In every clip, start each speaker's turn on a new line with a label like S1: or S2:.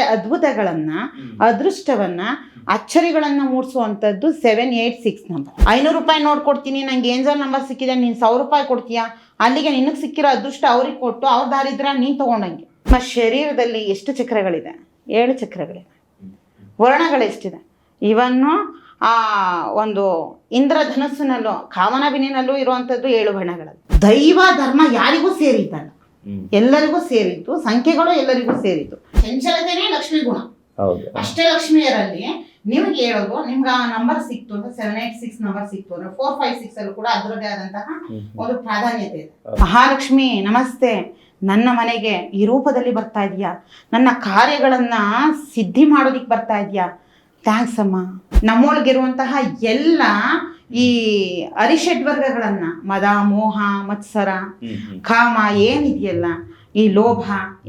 S1: ಅದ್ಭುತಗಳನ್ನ ಅದೃಷ್ಟವನ್ನ ಅಚ್ಚರಿಗಳನ್ನ ಮೂಡಿಸುವಂಥದ್ದು ಸೆವೆನ್ ಏಯ್ಟ್ ಸಿಕ್ಸ್ ನಂಬರ್ ಐನೂರು ರೂಪಾಯಿ ನೋಟ್ ಕೊಡ್ತೀನಿ ನಂಗೆ ಏಂಜಲ್ ನಂಬರ್ ಸಿಕ್ಕಿದೆ ನೀನು ಸಾವಿರ ರೂಪಾಯಿ ಕೊಡ್ತೀಯಾ? ಅಲ್ಲಿಗೆ ನಿನಗೆ ಸಿಕ್ಕಿರೋ ಅದೃಷ್ಟ ಅವ್ರಿಗೆ ಕೊಟ್ಟು ಅವ್ರ ದಾರಿದ್ರ ನೀನು ತಗೊಂಡಂಗೆ. ನಮ್ಮ ಶರೀರದಲ್ಲಿ ಎಷ್ಟು ಚಕ್ರಗಳಿದೆ? ಏಳು ಚಕ್ರಗಳಿವೆ. ವರ್ಣಗಳೆಷ್ಟಿದೆ? ಇವನ್ನು ಆ ಒಂದು ಇಂದ್ರಧನಸ್ಸಿನಲ್ಲೂ ಕಾಮನಬಿನಿನಲ್ಲೂ ಇರುವಂಥದ್ದು ಏಳು ಬಣ್ಣಗಳಲ್ಲಿ ದೈವ ಧರ್ಮ ಯಾರಿಗೂ ಸೇರಿದ್ದಲ್ಲ. ಎಲ್ಲರಿಗೂ ಸೇರಿತ್ತು ಸಂಖ್ಯೆಗಳು ಎಲ್ಲರಿಗೂ ಸೇರಿತ್ತು. ಚಂಚಲತೆನೇ ಲಕ್ಷ್ಮಿ ಗುಣ.
S2: ಹೌದು.
S1: ಅಷ್ಟೇ ಲಕ್ಷ್ಮಿಯರಲ್ಲಿ ನಿಮ್ಗೆ ಹೇಳೋದು ನಿಮ್ಗೆ ಆ ನಂಬರ್ ಸಿಕ್ತು ಅಂದ್ರೆ ಸೆವೆನ್ ಏಟ್ ಸಿಕ್ಸ್ ನಂಬರ್ ಸಿಕ್ತು ಅಂದ್ರೆ ಫೋರ್ ಫೈವ್ ಸಿಕ್ಸ್ ಅಲ್ಲೂ ಕೂಡ ಅದರದೇ ಆದಂತಹ ಒಂದು ಪ್ರಾಧಾನ್ಯತೆ ಇದೆ. ಮಹಾಲಕ್ಷ್ಮಿ ನಮಸ್ತೆ. ನನ್ನ ಮನೆಗೆ ಈ ರೂಪದಲ್ಲಿ ಬರ್ತಾ ಇದೀಯಾ? ನನ್ನ ಕಾರ್ಯಗಳನ್ನ ಸಿದ್ಧಿ ಮಾಡೋದಿಕ್ ಬರ್ತಾ ಇದೀಯಾ? ಥ್ಯಾಂಕ್ಸ್ ಅಮ್ಮ. ನಮ್ಮೊಳಗಿರುವಂತಹ ಎಲ್ಲ ಈ ಅರಿಷಡ್ ವರ್ಗಗಳನ್ನ ಮದ ಮೋಹ ಮತ್ಸರ. ಕಾಮ ಏನಿದೆಯಲ್ಲ ಈ ಲೋಭ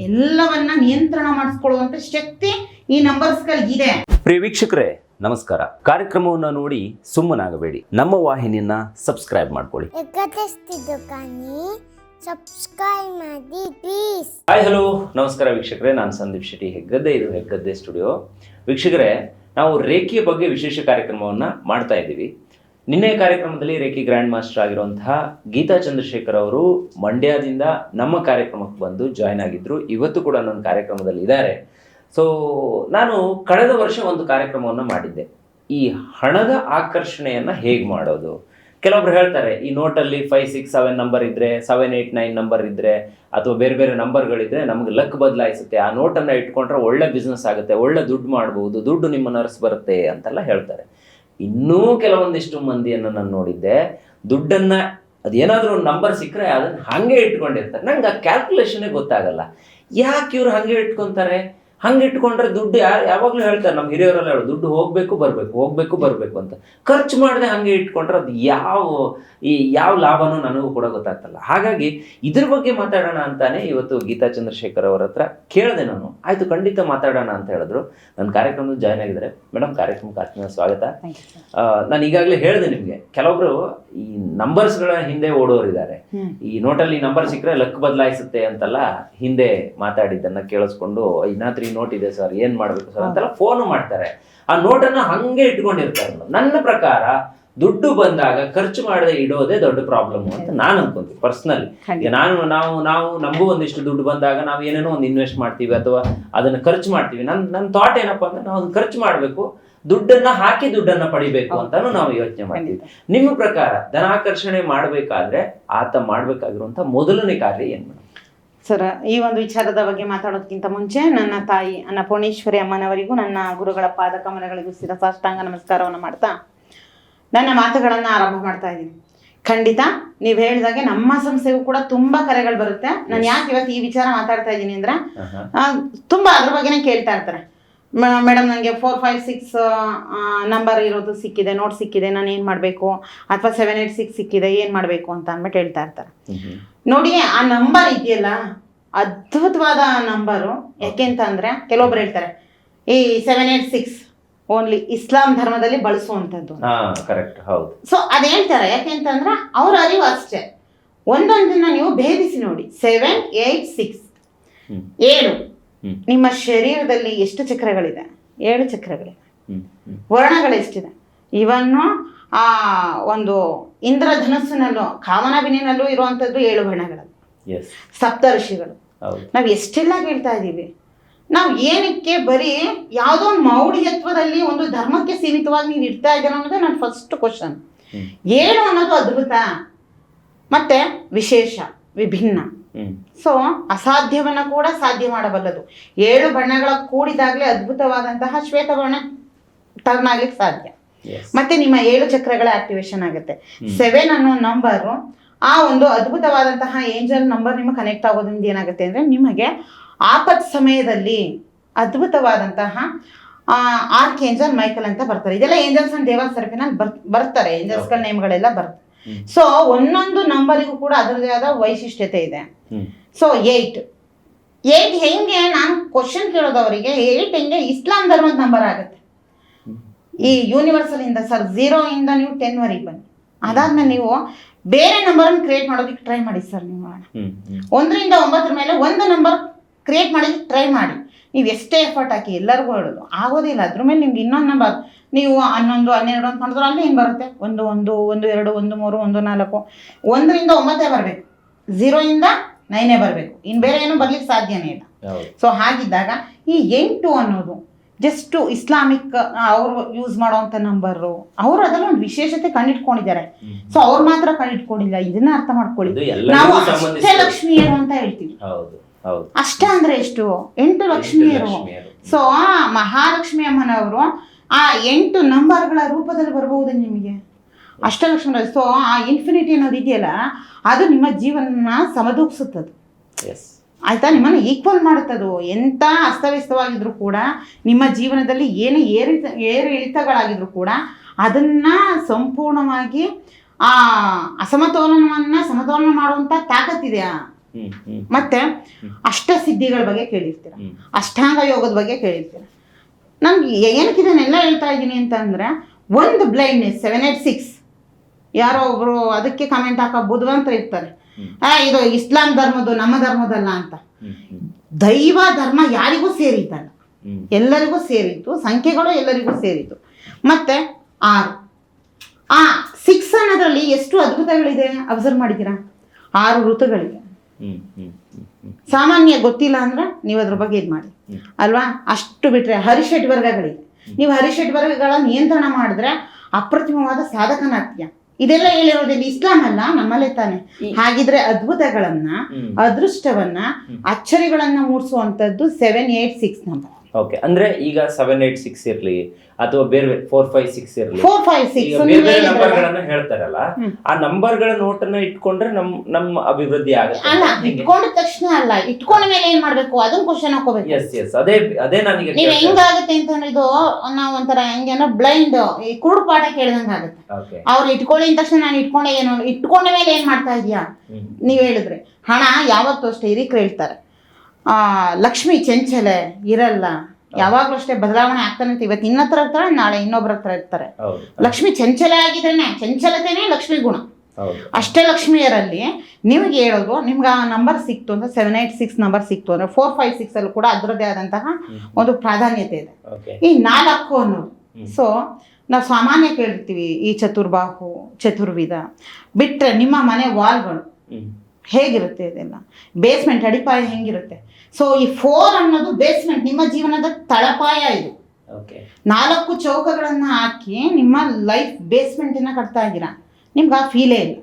S1: ಎಲ್ಲವನ್ನ ನಿಯಂತ್ರಣ ಮಾಡಿಸ್ಕೊಳ್ಳುವಂತ ಶಕ್ತಿ ಈ ನಂಬರ್ಸ್ಗಳಿಗಿದೆ
S2: ಪ್ರಿಯ ವೀಕ್ಷಕರೇ ನಮಸ್ಕಾರ. ಕಾರ್ಯಕ್ರಮವನ್ನು ನೋಡಿ ಸುಮ್ಮನಾಗಬೇಡಿ. ನಮ್ಮ ವಾಹಿನಿಯನ್ನ ಸಬ್ಸ್ಕ್ರೈಬ್ ಮಾಡ್ಕೊಳ್ಳಿ.
S3: ಸಬ್ಸ್ಕ್ರೈಬ್ ಮಾಡಿ ಪ್ಲೀಸ್
S2: ಹಾಯ್ ಹಲೋ ನಮಸ್ಕಾರ ವೀಕ್ಷಕರೇ ನಾನು ಸಂದೀಪ್ ಶೆಟ್ಟಿ ಹೆಗ್ಗದ್ದೆ ಇದು ಹೆಗ್ಗದ್ದೆ ಸ್ಟುಡಿಯೋ ವೀಕ್ಷಕರೇ ನಾವು ರೇಖೆಯ ಬಗ್ಗೆ ವಿಶೇಷ ಕಾರ್ಯಕ್ರಮವನ್ನು ಮಾಡ್ತಾ ಇದ್ದೀವಿ. ನಿನ್ನೆ ಕಾರ್ಯಕ್ರಮದಲ್ಲಿ ರೇಖಿ ಗ್ರ್ಯಾಂಡ್ ಮಾಸ್ಟರ್ ಆಗಿರುವಂತಹ ಗೀತಾ ಚಂದ್ರಶೇಖರ್ ಅವರು ಮಂಡ್ಯದಿಂದ ನಮ್ಮ ಕಾರ್ಯಕ್ರಮಕ್ಕೆ ಬಂದು ಜಾಯ್ನ್ ಆಗಿದ್ರು. ಇವತ್ತು ಕೂಡ ನನ್ನ ಕಾರ್ಯಕ್ರಮದಲ್ಲಿ ಇದ್ದಾರೆ. ಸೊ ನಾನು ಕಳೆದ ವರ್ಷ ಒಂದು ಕಾರ್ಯಕ್ರಮವನ್ನು ಮಾಡಿದ್ದೆ. ಈ ಹಣದ ಆಕರ್ಷಣೆಯನ್ನು ಹೇಗೆ ಮಾಡೋದು? ಕೆಲವೊಬ್ರು ಹೇಳ್ತಾರೆ, ಈ ನೋಟಲ್ಲಿ ಫೈವ್ ಸಿಕ್ಸ್ ಸೆವೆನ್ ನಂಬರ್ ಇದ್ರೆ ಸೆವೆನ್ ಏಯ್ಟ್ ನೈನ್ ನಂಬರ್ ಇದ್ರೆ, ಅಥವಾ ಬೇರೆ ಬೇರೆ ನಂಬರ್ಗಳಿದ್ರೆ ನಮ್ಗೆ ಲಕ್ ಬದಲಾಯಿಸುತ್ತೆ. ಆ ನೋಟನ್ನು ಇಟ್ಕೊಂಡ್ರೆ ಒಳ್ಳೆ ಬಿಸ್ನೆಸ್ ಆಗುತ್ತೆ, ಒಳ್ಳೆ ದುಡ್ಡು ಮಾಡ್ಬೋದು, ದುಡ್ಡು ನಿಮ್ಮ ನರ್ಸ್ ಬರುತ್ತೆ ಅಂತೆಲ್ಲ ಹೇಳ್ತಾರೆ. ಇನ್ನೂ ಕೆಲವೊಂದಿಷ್ಟು ಮಂದಿಯನ್ನು ನಾನು ನೋಡಿದ್ದೆ. ದುಡ್ಡನ್ನ ಅದೇನಾದರೂ ಒಂದು ನಂಬರ್ ಸಿಕ್ಕರೆ ಅದನ್ನ ಹಾಗೆ ಇಟ್ಕೊಂಡಿರ್ತಾರೆ. ನಂಗೆ ಆ ಕ್ಯಾಲ್ಕುಲೇಷನ್ನೇ ಗೊತ್ತಾಗಲ್ಲ. ಯಾಕೆ ಇವ್ರು ಹಾಗೆ ಇಟ್ಕೊಂತಾರೆ? ಹಂಗೆ ಇಟ್ಕೊಂಡ್ರೆ ದುಡ್ಡು ಯಾರು ಯಾವಾಗಲೂ ಹೇಳ್ತಾರೆ ನಮ್ಮ ಹಿರಿಯರೆಲ್ಲ ಹೇಳೋದು ದುಡ್ಡು ಹೋಗ್ಬೇಕು ಬರಬೇಕು ಹೋಗ್ಬೇಕು ಬರಬೇಕು ಅಂತ. ಖರ್ಚು ಮಾಡದೆ ಹಂಗೆ ಇಟ್ಕೊಂಡ್ರೆ ಅದು ಯಾವ ಈ ಯಾವ ಲಾಭನೂ ನನಗೂ ಕೂಡ ಗೊತ್ತಾಗ್ತಲ್ಲ. ಹಾಗಾಗಿ ಇದ್ರ ಬಗ್ಗೆ ಮಾತಾಡೋಣ ಅಂತಾನೆ ಇವತ್ತು ಗೀತಾ ಚಂದ್ರಶೇಖರ್ ಅವರ ಹತ್ರ ಕೇಳಿದೆ ನಾನು. ಆಯ್ತು ಖಂಡಿತ ಮಾತಾಡೋಣ ಅಂತ ಹೇಳಿದ್ರು. ನನ್ನ ಕಾರ್ಯಕ್ರಮದ ಜಾಯ್ನ್ ಆಗಿದ್ದಾರೆ. ಮೇಡಮ್ ಕಾರ್ಯಕ್ರಮಕ್ಕೆ ಆತ್ಮೀಯ ಸ್ವಾಗತ. ನಾನು ಈಗಾಗಲೇ ಹೇಳಿದೆ ನಿಮಗೆ ಕೆಲವೊಬ್ರು ಈ ನಂಬರ್ಸ್ಗಳ ಹಿಂದೆ ಓಡೋರಿದ್ದಾರೆ. ಈ ನೋಟಲ್ಲಿ ನಂಬರ್ ಸಿಕ್ಕರೆ ಲಕ್ ಬದಲಾಯಿಸುತ್ತೆ ಅಂತೆಲ್ಲ ಹಿಂದೆ ಮಾತಾಡಿದ್ದನ್ನ ಕೇಳಿಸ್ಕೊಂಡು ಇನ್ನಾದ್ರೂ ನೋಟ್ ಇದೆ ಸರ್ ಏನ್ ಮಾಡ್ಬೇಕು ಸರ್ ಅಂತೆಲ್ಲ ಫೋನ್ ಮಾಡ್ತಾರೆ. ಆ ನೋಟನ್ನ ಹಂಗೆ ಇಟ್ಕೊಂಡಿರ್ತಾರೆ ನನ್ನ ಪ್ರಕಾರ ದುಡ್ಡು ಬಂದಾಗ ಖರ್ಚು ಮಾಡದೆ ಇಡೋದೇ ದೊಡ್ಡ ಪ್ರಾಬ್ಲಮ್ ಅಂತ ನಾನು ಅನ್ಕೊಂತೀನಿ ಪರ್ಸನಲಿ ಈಗ ನಾನು ನಾವು ನಾವು ನಮಗೂ ಒಂದಿಷ್ಟು ದುಡ್ಡು ಬಂದಾಗ ನಾವು ಏನೇನೋ ಒಂದು ಇನ್ವೆಸ್ಟ್ ಮಾಡ್ತೀವಿ ಅಥವಾ ಅದನ್ನ ಖರ್ಚು ಮಾಡ್ತೀವಿ. ನನ್ನ ನನ್ನ ಥಾಟ್ ಏನಪ್ಪಾ ಅಂದ್ರೆ ನಾವು ಅದನ್ನ ಖರ್ಚು ಮಾಡಬೇಕು ದುಡ್ಡನ್ನ ಹಾಕಿ ದುಡ್ಡನ್ನ ಪಡಿಬೇಕು ಅಂತಾನು ನಾವು ಯೋಚನೆ ಮಾಡ್ತೀವಿ. ನಿಮ್ಮ ಪ್ರಕಾರ ಧನಾಕರ್ಷಣೆ ಮಾಡಬೇಕಾದ್ರೆ ಆತ ಮಾಡ್ಬೇಕಾಗಿರುವಂತ ಮೊದಲನೇ ಕಾರ್ಯ ಏನ್
S1: ಸರ್ ಈ ಒಂದು ವಿಚಾರದ ಬಗ್ಗೆ ಮಾತಾಡೋದಕ್ಕಿಂತ ಮುಂಚೆ ನನ್ನ ತಾಯಿ ಅನ್ನಪೂರ್ಣೇಶ್ವರಿ ಅಮ್ಮನವರಿಗೂ ನನ್ನ ಗುರುಗಳ ಪಾದ ಕಮಲಗಳಿಗೂ ಸ್ಥಿರ ಸಾಷ್ಟಾಂಗ ನಮಸ್ಕಾರವನ್ನು ಮಾಡ್ತಾ ನನ್ನ ಮಾತುಗಳನ್ನು ಆರಂಭ ಮಾಡ್ತಾ ಇದ್ದೀನಿ. ಖಂಡಿತ ನೀವು ಹೇಳಿದಾಗೆ ನಮ್ಮ ಸಂಸ್ಥೆಗೂ ಕೂಡ ತುಂಬಾ ಕರೆಗಳು ಬರುತ್ತೆ. ನಾನು ಯಾಕೆ ಇವತ್ತು ಈ ವಿಚಾರ ಮಾತಾಡ್ತಾ ಇದ್ದೀನಿ ಅಂದ್ರೆ ತುಂಬಾ ಅದ್ರ ಬಗ್ಗೆನೇ ಕೇಳ್ತಾ ಇರ್ತಾರೆ. ಮೇಡಮ್ ನನಗೆ ಫೋರ್ ಫೈವ್ ಸಿಕ್ಸ್ ನಂಬರ್ ಇರೋದು ಸಿಕ್ಕಿದೆ ನೋಟ್ ಸಿಕ್ಕಿದೆ ನಾನು ಏನು ಮಾಡಬೇಕು? ಅಥವಾ ಸೆವೆನ್ ಏಯ್ಟ್ ಸಿಕ್ಸ್ ಸಿಕ್ಕಿದೆ ಏನು ಮಾಡಬೇಕು ಅಂತ ಅಂದ್ಬಿಟ್ಟು ಹೇಳ್ತಾ ಇರ್ತಾರೆ. ನೋಡಿ ಆ ನಂಬರ್ ಇದೆಯಲ್ಲ? ಅದ್ಭುತವಾದ ನಂಬರು ಯಾಕೆ ಅಂತಂದ್ರೆ ಕೆಲವೊಬ್ರು ಹೇಳ್ತಾರೆ ಈ seven eight six only Islam ಧರ್ಮದಲ್ಲಿ ಬಳಸುವಂಥದ್ದು.
S2: ಕರೆಕ್ಟ್ ಹೌದು.
S1: ಸೊ ಅದು ಹೇಳ್ತಾರೆ. ಯಾಕೆಂತಂದ್ರೆ ಅವ್ರ ಅರಿವು ಅಷ್ಟೇ. ಒಂದೊಂದನ್ನ ನೀವು ಭೇದಿಸಿ ನೋಡಿ. Seven eight six. ಏಳು. ನಿಮ್ಮ ಶರೀರದಲ್ಲಿ ಎಷ್ಟು ಚಕ್ರಗಳಿದೆ? ಏಳು ಚಕ್ರಗಳಿವೆ
S2: ವರ್ಣಗಳು ಎಷ್ಟಿದೆ?
S1: ವರ್ಣಗಳೆಷ್ಟಿದೆ ಇವನ್ನು ಆ ಒಂದು ಇಂದ್ರಧನಸ್ಸಿನಲ್ಲೂ ಕಾಮನಾಭಿನಿಯಲ್ಲೂ ಇರುವಂಥದ್ದು ಏಳು ಬಣ್ಣಗಳು
S2: ಎಸ್
S1: ಸಪ್ತ ಋಷಿಗಳು.
S2: ಹೌದು.
S1: ನಾವು ಎಷ್ಟೆಲ್ಲ ಕೇಳ್ತಾ ಇದ್ದೀವಿ? ನಾವು ಏನಕ್ಕೆ ಬರೀ ಯಾವುದೋ ಒಂದು ಮೌಢ್ಯತ್ವದಲ್ಲಿ ಒಂದು ಧರ್ಮಕ್ಕೆ ಸೀಮಿತವಾಗಿ ನೀವು ಇರ್ತಾ ಇದ್ದೀರ ಅನ್ನೋದೇ ನನ್ನ ಫಸ್ಟ್ ಕ್ವಶನ್
S2: ಏಳು
S1: ಏನು ಅನ್ನೋದು ಅದ್ಭುತ ಮತ್ತೆ ವಿಶೇಷ ವಿಭಿನ್ನ. ಸೊ ಅಸಾಧ್ಯವನ್ನ ಕೂಡ ಸಾಧ್ಯ ಮಾಡಬಲ್ಲದು. ಏಳು ಬಣ್ಣಗಳ ಕೂಡಿದಾಗಲೇ ಅದ್ಭುತವಾದಂತಹ ಶ್ವೇತ ಟರ್ನ್ ಆಗ್ಲಿಕ್ಕೆ ಸಾಧ್ಯ. ಮತ್ತೆ ನಿಮ್ಮ ಏಳು ಚಕ್ರಗಳ ಆಕ್ಟಿವೇಶನ್ ಆಗುತ್ತೆ. ಸೆವೆನ್ ಅನ್ನೋ ನಂಬರ್ ಆ ಒಂದು ಅದ್ಭುತವಾದಂತಹ ಏಂಜಲ್ ನಂಬರ್ ನಿಮಗೆ ಕನೆಕ್ಟ್ ಆಗೋದ್ರಿಂದ ಏನಾಗುತ್ತೆ ಅಂದ್ರೆ ನಿಮಗೆ ಆಪತ್ ಸಮಯದಲ್ಲಿ ಅದ್ಭುತವಾದಂತಹ ಆರ್ಕ್ ಏಂಜಲ್ ಮೈಕಲ್ ಅಂತ ಬರ್ತಾರೆ. ಇದೆಲ್ಲ ಏಂಜಲ್ಸ್ ಅಂಡ್ ದೇವಾ ಸರ್ಫಿನಲ್ಲಿ ಬರ್ ಬರ್ತಾರೆ. ಏಂಜಲ್ಸ್ಗಳ ನೇಮ್ಗಳೆಲ್ಲ ಬರ್ತವೆ
S2: ಹ್ಮ್.
S1: ಸೊ ಒಂದೊಂದು ನಂಬರಿಗೂ ಕೂಡ ಅದರದೇ ಆದ ವೈಶಿಷ್ಟ್ಯತೆ ಇದೆ. ಸೊ ಏಯ್ಟ್ ಏಯ್ಟ್ ಹೆಂಗೆ? ನಾನು ಕ್ವಶನ್ ಕೇಳೋದು ಅವರಿಗೆ ಏಯ್ಟ್ ಹೆಂಗೆ? ಇಸ್ಲಾಂ ಧರ್ಮದ ನಂಬರ್ ಆಗುತ್ತೆ. ಈ ಯೂನಿವರ್ಸಲ್ ಇಂದ ಸರ್ ಝೀರೋ ಇಂದ ನೀವು ಟೆನ್ ವರೆಗೆ ಬನ್ನಿ. ಅದಾದ್ಮೇಲೆ ನೀವು ಬೇರೆ ನಂಬರ್ ಕ್ರಿಯೇಟ್ ಮಾಡೋದಕ್ಕೆ ಟ್ರೈ ಮಾಡಿ ಸರ್ ನೀವು ಒಂದರಿಂದ ಒಂಬತ್ತರ ಮೇಲೆ ಒಂದು ನಂಬರ್ ಕ್ರಿಯೇಟ್ ಮಾಡೋದಕ್ಕೆ ಟ್ರೈ ಮಾಡಿ. ನೀವು ಎಷ್ಟೇ ಎಫರ್ಟ್ ಹಾಕಿ ಎಲ್ಲರಿಗೂ ಹೇಳೋದು ಆಗೋದಿಲ್ಲ ಅದ್ರ ಮೇಲೆ ನಿಮ್ಗೆ ಇನ್ನೊಂದು ನಂಬರ್ ನೀವು ಹನ್ನೊಂದು ಹನ್ನೆರಡು ಅಂತ ಮಾಡಿದ್ರೆ ಅಲ್ಲಿ ಹಿಂಗೆ ಬರುತ್ತೆ? ಒಂದು ಒಂದು ಒಂದು ಎರಡು ಒಂದು ಮೂರು ಒಂದು ನಾಲ್ಕು. ಒಂದರಿಂದ ಒಂಬತ್ತೇ ಬರಬೇಕು. ಝೀರೋಯಿಂದ ನೈನೇ ಬರಬೇಕು. ಇನ್ನು ಬೇರೆ ಏನೂ ಬರ್ಲಿಕ್ಕೆ ಸಾಧ್ಯನೇ ಇಲ್ಲ. ಸೊ ಹಾಗಿದ್ದಾಗ ಈ ಎಂಟು ಅನ್ನೋದು ಜಸ್ಟ್ ಇಸ್ಲಾಮಿಕ್ ಅವರು ಯೂಸ್ ಮಾಡೋವಂಥ ನಂಬರು ಅವರು ಅದರಲ್ಲಿ ಒಂದು ವಿಶೇಷತೆ ಕಂಡಿಟ್ಕೊಂಡಿದ್ದಾರೆ.
S2: ಹ್ಮ್.
S1: ಸೊ ಅವ್ರು ಮಾತ್ರ ಕಂಡಿಟ್ಕೊಂಡಿಲ್ಲ. ಇದನ್ನ ಅರ್ಥ ಮಾಡ್ಕೊಳ್ಳಿ. ನಾವು ಅಷ್ಟೇ ಲಕ್ಷ್ಮಿಯರು ಅಂತ ಹೇಳ್ತೀವಿ. ಅಷ್ಟ ಅಂದ್ರೆ ಎಷ್ಟು? ಎಂಟು ಲಕ್ಷ್ಮಿಯರು. ಸೊ ಆ ಮಹಾಲಕ್ಷ್ಮಿ ಅಮ್ಮನವರು ಆ ಎಂಟು ನಂಬರ್ಗಳ ರೂಪದಲ್ಲಿ ಬರಬಹುದು ನಿಮಗೆ? ಅಷ್ಟಲಕ್ಷ್ಮಿ ಸೊ ಆ ಇನ್ಫಿನಿಟಿ ಅನ್ನೋದು ಇದೆಯಲ್ಲ ಅದು ನಿಮ್ಮ ಜೀವನ ಸಮದೂಗಿಸುತ್ತದೆ. ಆಯ್ತಾ? ನಿಮ್ಮನ್ನು ಈಕ್ವಲ್ ಮಾಡುತ್ತದು ಎಂಥ ಅಸ್ತವ್ಯಸ್ತವಾಗಿದ್ರು ಕೂಡ ನಿಮ್ಮ ಜೀವನದಲ್ಲಿ ಏನು ಏರಿತ ಏರು ಇಳಿತಗಳಾಗಿದ್ರು ಕೂಡ ಅದನ್ನ ಸಂಪೂರ್ಣವಾಗಿ ಆ ಅಸಮತೋಲನವನ್ನ ಸಮತೋಲನ ಮಾಡುವಂತ ತಾಕತ್ತಿದೆಯಾ ಮತ್ತೆ ಅಷ್ಟ ಸಿದ್ಧಿಗಳ ಬಗ್ಗೆ ಕೇಳಿರ್ತೀರ. ಅಷ್ಟಾಂಗ ಯೋಗದ ಬಗ್ಗೆ ಕೇಳಿರ್ತೀರ. ನಮ್ಗೆ ಏನಕ್ಕೆ ಇದನ್ನೆಲ್ಲ ಹೇಳ್ತಾ ಇದ್ದೀನಿ ಅಂತಂದ್ರೆ ಒಂದು ಬ್ಲೈಂಡ್ನೆಸ್ ಸೆವೆನ್ ಏಟ್ ಸಿಕ್ಸ್ ಯಾರೋ ಒಬ್ರು ಅದಕ್ಕೆ ಕಮೆಂಟ್ ಹಾಕೋ ಬುದ್ಧಿವಂತರು ಇರ್ತಾರೆ. ಇದು ಇಸ್ಲಾಂ ಧರ್ಮದ್ದು ನಮ್ಮ ಧರ್ಮದಲ್ಲ ಅಂತ. ದೈವ ಧರ್ಮ ಯಾರಿಗೂ ಸೇರಿದ್ದಲ್ಲ. ಎಲ್ಲರಿಗೂ ಸೇರಿತ್ತು, ಸಂಖ್ಯೆಗಳು ಎಲ್ಲರಿಗೂ ಸೇರಿತು ಮತ್ತೆ ಆರು. ಆ ಸಿಕ್ಸ್ ಅನ್ನೋದ್ರಲ್ಲಿ ಎಷ್ಟು ಅದ್ಭುತಗಳಿದೆ? ಅಬ್ಸರ್ವ್ ಮಾಡಿದ್ದೀರಾ? ಆರು
S2: ಹ್ಮ್
S1: ಸಾಮಾನ್ಯ ಗೊತ್ತಿಲ್ಲ ಅಂದ್ರೆ ನೀವು ಅದ್ರ ಬಗ್ಗೆ ಇದು ಮಾಡಿ. ಅಲ್ವಾ? ಅಷ್ಟು ಬಿಟ್ರೆ ಹರಿಷಡ್ ವರ್ಗಗಳಿದೆ. ನೀವು ಹರಿಷಡ್ ವರ್ಗಗಳ ನಿಯಂತ್ರಣ ಮಾಡಿದ್ರೆ ಅಪ್ರತಿಮವಾದ ಸಾಧಕನಾಗ್ತೀಯ. ಇದೆಲ್ಲ ಹೇಳಿರೋದಿಲ್ಲ ಇಸ್ಲಾಂ ಅಲ್ಲ ನಮ್ಮಲ್ಲೇ ತಾನೆ. ಹಾಗಿದ್ರೆ ಅದ್ಭುತಗಳನ್ನ ಅದೃಷ್ಟವನ್ನ ಅಚ್ಚರಿಗಳನ್ನ ಮೂಡಿಸುವಂತದ್ದು seven eight six number
S2: okay ಅಂದ್ರೆ ಈಗ ಸೆವೆನ್ ಏಟ್ ಸಿಕ್ಸ್ ಇರ್ಲಿ ಅಥವಾ ಬೇರೆ ಫೋರ್ ಫೈವ್ ಸಿಕ್ಸ್ ಇರ್ಲಿ.
S1: ಫೋರ್ ಫೈವ್ ಸಿಕ್ಸ್
S2: ಈಗ ಬೇರೆ ಬೇರೆ ನಂಬರ್ಗಳನ್ನ ಹೇಳ್ತಾರಲ್ಲ ಆ ನಂಬರ್ಗಳ ನೋಟನ್ನ ಇಟ್ಕೊಂಡ್ರೆ ನಮ್ ನಮ್ಮ ಅಭಿವೃದ್ಧಿ ಆಗುತ್ತೆ.
S1: ಅಲ್ಲ ಇಟ್ಕೊಂಡ ತಕ್ಷಣ ಅಲ್ಲ ಇಟ್ಕೊಂಡ ಮೇಲೆ ಏನ್ ಮಾಡ್ಬೇಕು? ಅದನ್ನ ಕ್ವಶನ್ ಹಾಕೋಬೇಕು
S2: ಎಸ್ ಎಸ್ ಅದೇ ಅದೇ ನನಗೆ
S1: ನೀವ್ ಹೆಂಗಾಗುತ್ತೆ ಅಂತಂದ್ರೆ ಇದು ನಾವು ಒಂಥರ ಹೆಂಗೇನೋ ಬ್ಲೈಂಡ್ ಈ ಕುರುಡು ಪಾಠ ಕೇಳ್ದಂಗ ಆಗುತ್ತೆ.
S2: ಓಕೆ
S1: ಅವ್ರು ಇಟ್ಕೊಳ್ಳಿ ಅಂದ ತಕ್ಷಣ ನಾನು ಇಟ್ಕೊಂಡೆ ಏನು ಇಟ್ಕೊಂಡ ಮೇಲೆ ಏನ್ ಮಾಡ್ತಾ ಇದೀಯಾ? ನೀವ್ ಹೇಳಿದ್ರೆ. ಹಣ ಯಾವತ್ತೂ ಅಷ್ಟೇ ಇರಿ ಹೇಳ್ತಾರೆ ಆ ಲಕ್ಷ್ಮಿ ಚಂಚಲೆ ಇರಲ್ಲ. ಯಾವಾಗಲೂ ಅಷ್ಟೇ ಬದಲಾವಣೆ ಆಗ್ತಾನೆ ಇವತ್ ಇವತ್ತು ನಿನ್ನ ಹತ್ರ ಇರ್ತಾಳೆ ನಾಳೆ ಇನ್ನೊಬ್ಬರ ಹತ್ರ ಇರ್ತಾರೆ. ಲಕ್ಷ್ಮಿ ಚಂಚಲ ಆಗಿದ್ರೇನೆ ಚಂಚಲತೆನೆ ಲಕ್ಷ್ಮಿ ಗುಣ.
S2: ಅಷ್ಟೇ
S1: ಲಕ್ಷ್ಮಿಯರಲ್ಲಿ ನಿಮಗೆ ಹೇಳೋದು ನಿಮ್ಗೆ ಆ ನಂಬರ್ ಸಿಕ್ತು ಅಂದ್ರೆ ಸೆವೆನ್ ಏಟ್ ಸಿಕ್ಸ್ ನಂಬರ್ ಸಿಕ್ತು ಅಂದ್ರೆ ಫೋರ್ ಫೈವ್ ಸಿಕ್ಸ್ ಅಲ್ಲಿ ಕೂಡ ಅದರದೇ ಆದಂತಹ ಒಂದು ಪ್ರಾಧಾನ್ಯತೆ ಇದೆ. ಈ ನಾಲ್ಕು ಅನ್ನೋದು ಸೊ ನಾವು ಸಾಮಾನ್ಯ ಕೇಳಿರ್ತೀವಿ ಈ ಚತುರ್ಬಾಹು ಚತುರ್ವಿಧ. ಬಿಟ್ಟರೆ ನಿಮ್ಮ ಮನೆ ವಾಲ್ಗಳು. ಹೇಗಿರುತ್ತೆ ಇದೆಲ್ಲ? ಬೇಸ್ಮೆಂಟ್ ಅಡಿಪಾಯ ಹೆಂಗಿರುತ್ತೆ? ಸೊ ಈ ಫೋರ್ ಅನ್ನೋದು ಬೇಸ್ಮೆಂಟ್ ನಿಮ್ಮ ಜೀವನದ ತಳಪಾಯ ಇದು. ನಾಲ್ಕು ಚೌಕಗಳನ್ನು ಹಾಕಿ ನಿಮ್ಮ ಲೈಫ್ ಬೇಸ್ಮೆಂಟ್ ಇನ್ನ ಕಟ್ತಾ ಇದ್ದೀರಾ? ನಿಮ್ಗೆ ಆ ಫೀಲೇ ಇಲ್ಲ.